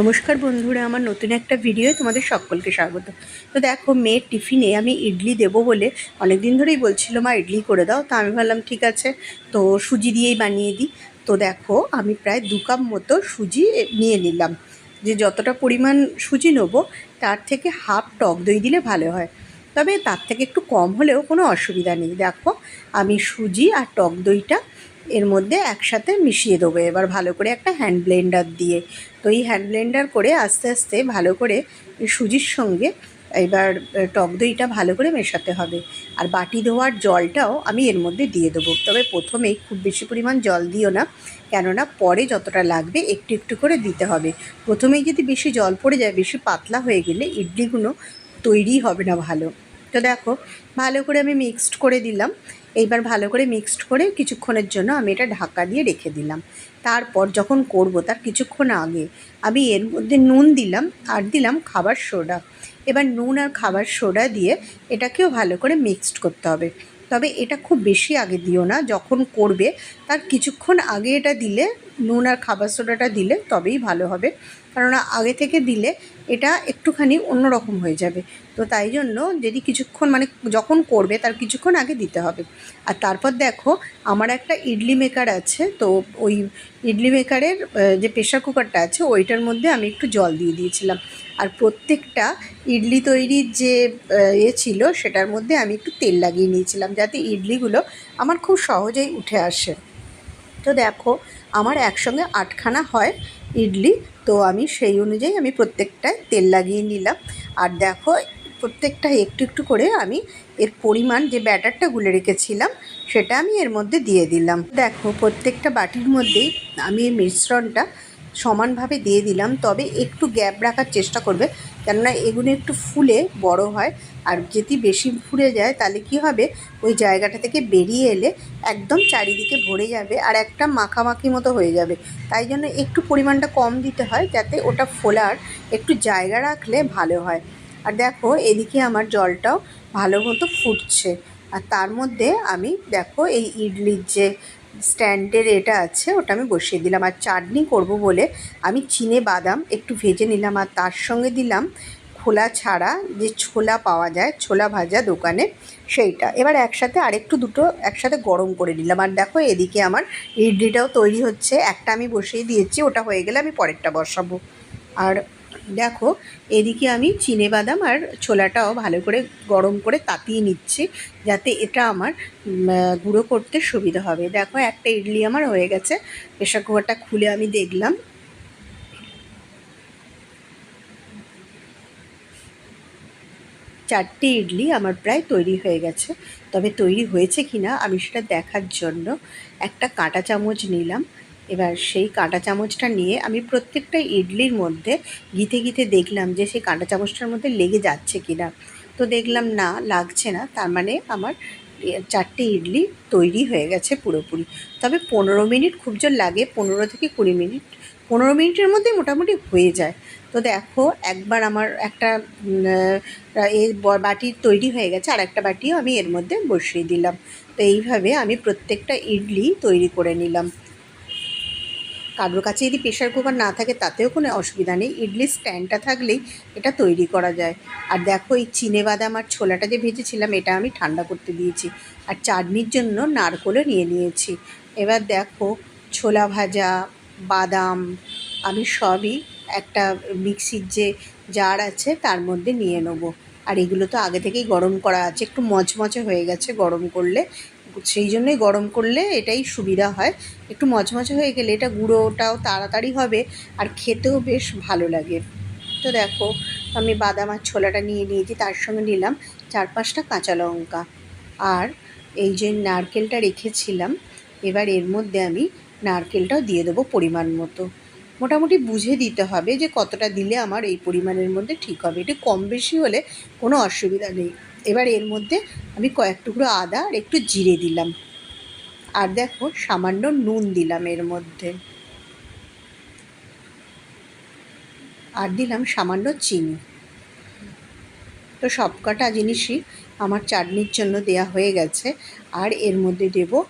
নমস্কার বন্ধুরা, আমার নতুন একটা ভিডিও তোমাদের সকলকে স্বাগত। তো দেখো, মেয়ের টিফিনে আমি ইডলি দেবো বলে অনেক দিন ধরেই বলছিল, মা, ইডলি করে দাও। তো আমি ভাবলাম, ঠিক আছে। তো সুজি দিয়েই বানিয়ে দিই। তো দেখো, আমি প্রায় দু কাপ মতো সুজি নিয়ে নিলাম। যে যতটা পরিমাণ সুজি নেব, তার থেকে হাফ টক দই দিলে ভালো হয়। তবে তার থেকে একটু কম হলেও কোনো অসুবিধা নেই। দেখো, আমি সুজি আর টক দইটা এর মধ্যে একসাথে মিশিয়ে দেবো। এবার ভালো করে একটা হ্যান্ড ব্লেন্ডার দিয়ে। তো এই হ্যান্ড ব্লেন্ডার করে আস্তে আস্তে ভালো করে সুজির সঙ্গে এবার টক দইটা ভালো করে মেশাতে হবে। আর বাটি ধোয়ার জলটাও আমি এর মধ্যে দিয়ে দেবো। তবে প্রথমেই খুব বেশি পরিমাণ জল দিও না, কেননা পরে যতটা লাগবে একটু একটু করে দিতে হবে। প্রথমেই যদি বেশি জল পড়ে যায়, বেশি পাতলা হয়ে গেলে ইডলিগুলো তৈরি হবে না ভালো। তো দেখো, ভালো করে আমি মিক্সড করে দিলাম। এইবার ভালো করে মিক্সড করে কিছুক্ষণের জন্য আমি এটা ঢাকা দিয়ে রেখে দিলাম। তারপর যখন করব তার কিছুক্ষণ আগে আমি এর মধ্যে নুন দিলাম, আর দিলাম খাবার সোডা। এবার নুন আর খাবার সোডা দিয়ে এটাকেও ভালো করে মিক্সড করতে হবে। তবে এটা খুব বেশি আগে দিও না, যখন করবে তার কিছুক্ষণ আগে এটা দিলে নুন আর খাবার সোডাটা দিলে তবেই ভালো হবে। কেননা আগে থেকে দিলে এটা একটুখানি অন্যরকম হয়ে যাবে। তো তাই জন্য যদি কিছুক্ষণ মানে যখন করবে তার কিছুক্ষণ আগে দিতে হবে। আর তারপর দেখো, আমার একটা ইডলি মেকার আছে, তো ওই ইডলি মেকারের যে প্রেশার কুকারটা আছে, ওইটার মধ্যে আমি একটু জল দিয়ে দিয়েছিলাম। আর প্রত্যেকটা ইডলি তৈরির যে এ ছিল, সেটার মধ্যে আমি একটু তেল লাগিয়ে নিয়েছিলাম, যাতে ইডলিগুলো আমার খুব সহজেই উঠে আসে। তো দেখো আমার একসঙ্গে আটখানা হয় ইডলি, তো আমি সেই অনুযায়ী আমি প্রত্যেকটায় তেল লাগিয়ে নিলাম। আর দেখো, প্রত্যেকটা একটু একটু করে আমি এর পরিমাণ যে ব্যাটারটা গুলে রেখেছিলাম, সেটা আমি এর মধ্যে দিয়ে দিলাম। দেখো, প্রত্যেকটা বাটির মধ্যেই আমি এই মিশ্রণটা সমানভাবে দিয়ে দিলাম, তবে একটু গ্যাপ রাখার চেষ্টা করবে। কেননা এগুলো একটু ফুলে বড় হয়, আর যদি বেশি ফুলে যায় তাহলে কি হবে? ওই জায়গাটা থেকে বেরিয়ে এলে একদম চারিদিকে ভরে যাবে আর একটা মাখামাখি মতো হয়ে যাবে। তাই জন্য একটু পরিমাণটা কম দিতে হয় যাতে ওটা ফোলার একটু জায়গা রাখলে ভালো হয়। আর দেখো এদিকে আমার জলটাও ভালো মতো ফুটছে। আর তার মধ্যে আমি দেখো এই ইডলির যে স্ট্যান্ডের এটা আছে, ওটা আমি বসিয়ে দিলাম। আর চাটনি করব বলে আমি চিনে বাদাম একটু ভেজে নিলাম আর তার সঙ্গে দিলাম খোলা ছাড়া যে ছোলা পাওয়া যায়, ছোলা ভাজা দোকানে সেইটা। এবার একসাথে আরেকটু দুটো একসাথে গরম করে নিলাম। আর দেখো এদিকে আমার ইডলিটাও তৈরি হচ্ছে। একটা আমি বসিয়ে দিয়েছি, ওটা হয়ে গেলে আমি পরেরটা বসাবো। আর দেখো, এদিকে আমি চিনে বাদাম আর ছোলাটাও ভালো করে গরম করে তাতিয়ে নিচ্ছি যাতে এটা আমার গুঁড়ো করতে সুবিধা হবে। দেখো, একটা ইডলি আমার হয়ে গেছে। প্রেশার কুকারটা খুলে আমি দেখলাম। চারটে ইডলি আমার প্রায় তৈরি হয়ে গেছে। তবে তৈরি হয়েছে কি না আমি সেটা দেখার জন্য একটা কাঁটা চামচ নিলাম। এবার সেই কাঁটা চামচটা নিয়ে আমি প্রত্যেকটা ইডলির মধ্যে গিতে গিতে দেখলাম যে সেই কাঁটা চামচটার মধ্যে লেগে যাচ্ছে কি না তো দেখলাম, না, লাগছে না। তার মানে আমার চারটে ইডলি তৈরি হয়ে গেছে পুরোপুরি। তবে পনেরো মিনিট খুব জোর লাগে, পনেরো থেকে কুড়ি মিনিট, পনেরো মিনিটের মধ্যে মোটামুটি হয়ে যায়। তো দেখো, একবার আমার একটা এ বাটি তৈরি হয়ে গেছে আর একটা বাটিও আমি এর মধ্যে বসিয়ে দিলাম। তো এইভাবে আমি প্রত্যেকটা ইডলি তৈরি করে নিলাম। কারোর কাছে যদি প্রেশার কুকার না থাকে, তাতেও কোনো অসুবিধা নেই। ইডলি স্ট্যান্ডটা থাকলেই এটা তৈরি করা যায়। আর দেখো, এই চিনে বাদাম আর ছোলাটা যে ভেজেছিলাম, এটা আমি ঠান্ডা করতে দিয়েছি। আর চাটনির জন্য নারকোলও নিয়ে নিয়েছি। এবার দেখো, ছোলা ভাজা, বাদাম, আমি সবই একটা মিক্সির যে জার আছে, তার মধ্যে নিয়ে নেব। আর এগুলো তো আগে থেকেই গরম করা আছে, একটু মচমচে হয়ে গেছে গরম করলে। সেই জন্যই গরম করলে এটাই সুবিধা হয়। একটু মচমচে হয়ে গেলে এটা গুঁড়োটাও তাড়াতাড়ি হবে আর খেতেও বেশ ভালো লাগে। তো দেখো, আমি বাদাম আর ছোলাটা নিয়ে নিয়েছি, তার সঙ্গে নিলাম চার পাঁচটা কাঁচা লঙ্কা। আর এই যে নারকেলটা রেখেছিলাম, এবার এর মধ্যে আমি নারকেলটাও দিয়ে দেবো পরিমাণ মতো। মোটামুটি বুঝে দিতে হবে যে কতটা দিলে আমার এই পরিমাণের মধ্যে ঠিক হবে। একটু কম বেশি হলে কোনো অসুবিধা নেই। এবার এর মধ্যে আমি কয়েক টুকরো আদা আর একটু জিরে দিলাম। আর দেখো, সামান্য নুন দিলাম এর মধ্যে। আর দিলাম সামান্য চিনি। তো সবকটা জিনিসই আমার চাটনির জন্য দেয়া হয়ে গেছে। আর এর মধ্যে দেব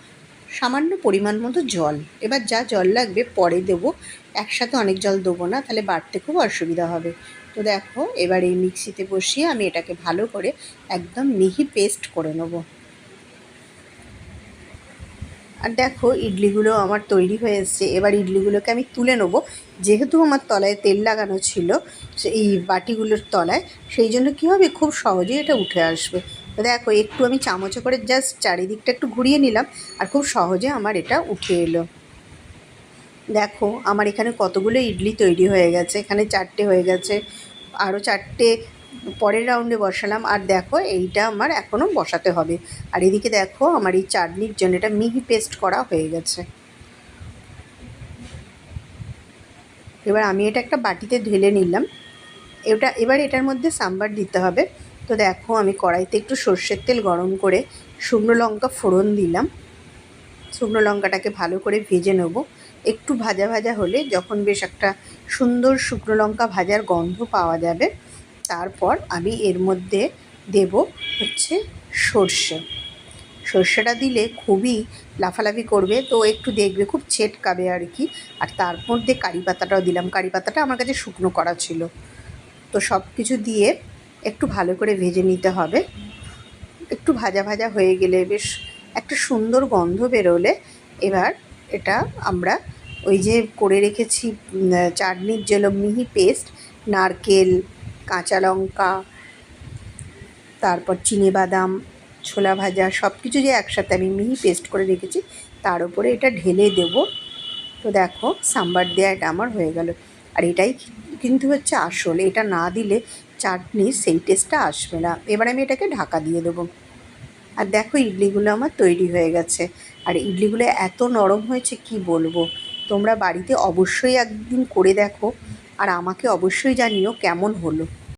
সামান্য পরিমাণ মতো জল। এবার যা জল লাগবে পরে দেবো। একসাথে অনেক জল দেবো না, তাহলে বাড়তে খুব অসুবিধা হবে। তো দেখো, এবার এই মিক্সিতে বসিয়ে আমি এটাকে ভালো করে একদম মিহি পেস্ট করে নেব। আর দেখো, ইডলিগুলো আমার তৈরি হয়ে এসছে। এবার ইডলিগুলোকে আমি তুলে নেব। যেহেতু আমার তলায় তেল লাগানো ছিল এই বাটিগুলোর তলায়, সেই জন্য কী হবে? খুব সহজেই এটা উঠে আসবে। তো দেখো, একটু আমি চামচে করে জাস্ট চারিদিকটা একটু ঘুরিয়ে নিলাম, আর খুব সহজে আমার এটা উঠে এলো। দেখো, আমার এখানে কতগুলো ইডলি তৈরি হয়ে গেছে, এখানে চারটে হয়ে গেছে আরও চারটে পরের রাউন্ডে বসালাম, আর দেখো, এইটা আমার এখনও বসাতে হবে। আর এদিকে দেখো, আমার এই চাটনির জন্য এটা মিহি পেস্ট করা হয়ে গেছে। এবার আমি এটা একটা বাটিতে ঢেলে নিলাম। এটা, এবার এটার মধ্যে সাম্বার দিতে হবে। তো দেখো, আমি কড়াইতে একটু সর্ষের তেল গরম করে শুকনো লঙ্কা ফোড়ন দিলাম। শুকনো লঙ্কাটাকে ভালো করে ভেজে নেব। একটু ভাজা ভাজা হলে যখন বেশ একটা সুন্দর শুকনো লঙ্কা ভাজার গন্ধ পাওয়া যাবে, তারপর আমি এর মধ্যে দেব হচ্ছে সর্ষে। সর্ষেটা দিলে খুবই লাফালাফি করবে, তো একটু দেখবে, খুব ছেটকাবে আর কি। আর তার মধ্যে কারি পাতাটাও দিলাম। কারি পাতাটা আমার কাছে শুকনো করা ছিল। তো সব কিছু দিয়ে একটু ভালো করে ভেজে নিতে হবে। একটু ভাজা ভাজা হয়ে গেলে বেশ একটা সুন্দর গন্ধ বেরোলে এবার এটা আমরা ওই যে করে রেখেছি চাটনির জন্য মিহি পেস্ট, নারকেল, কাঁচা লঙ্কা, তারপর চিনি বাদাম, ছোলা ভাজা সব কিছু যে একসাথে আমি মিহি পেস্ট করে রেখেছি, তার উপরে এটা ঢেলে দেব। তো দেখো, সাম্বার দেওয়া এটা আমার হয়ে গেল। আর এটাই কিন্তু হচ্ছে আসল, এটা না দিলে চাটনির সেই টেস্টটা আসবে না। এবার আমি এটাকে ঢাকা দিয়ে দেবো। আর দেখো ইডলিগুলো আমার তৈরি হয়ে গেছে। আর ইডলিগুলো এত নরম হয়েছে, কি বলব? তোমরা বাড়িতে অবশ্যই একদিন করে দেখো। আর আমাকে অবশ্যই জানিও কেমন হলো।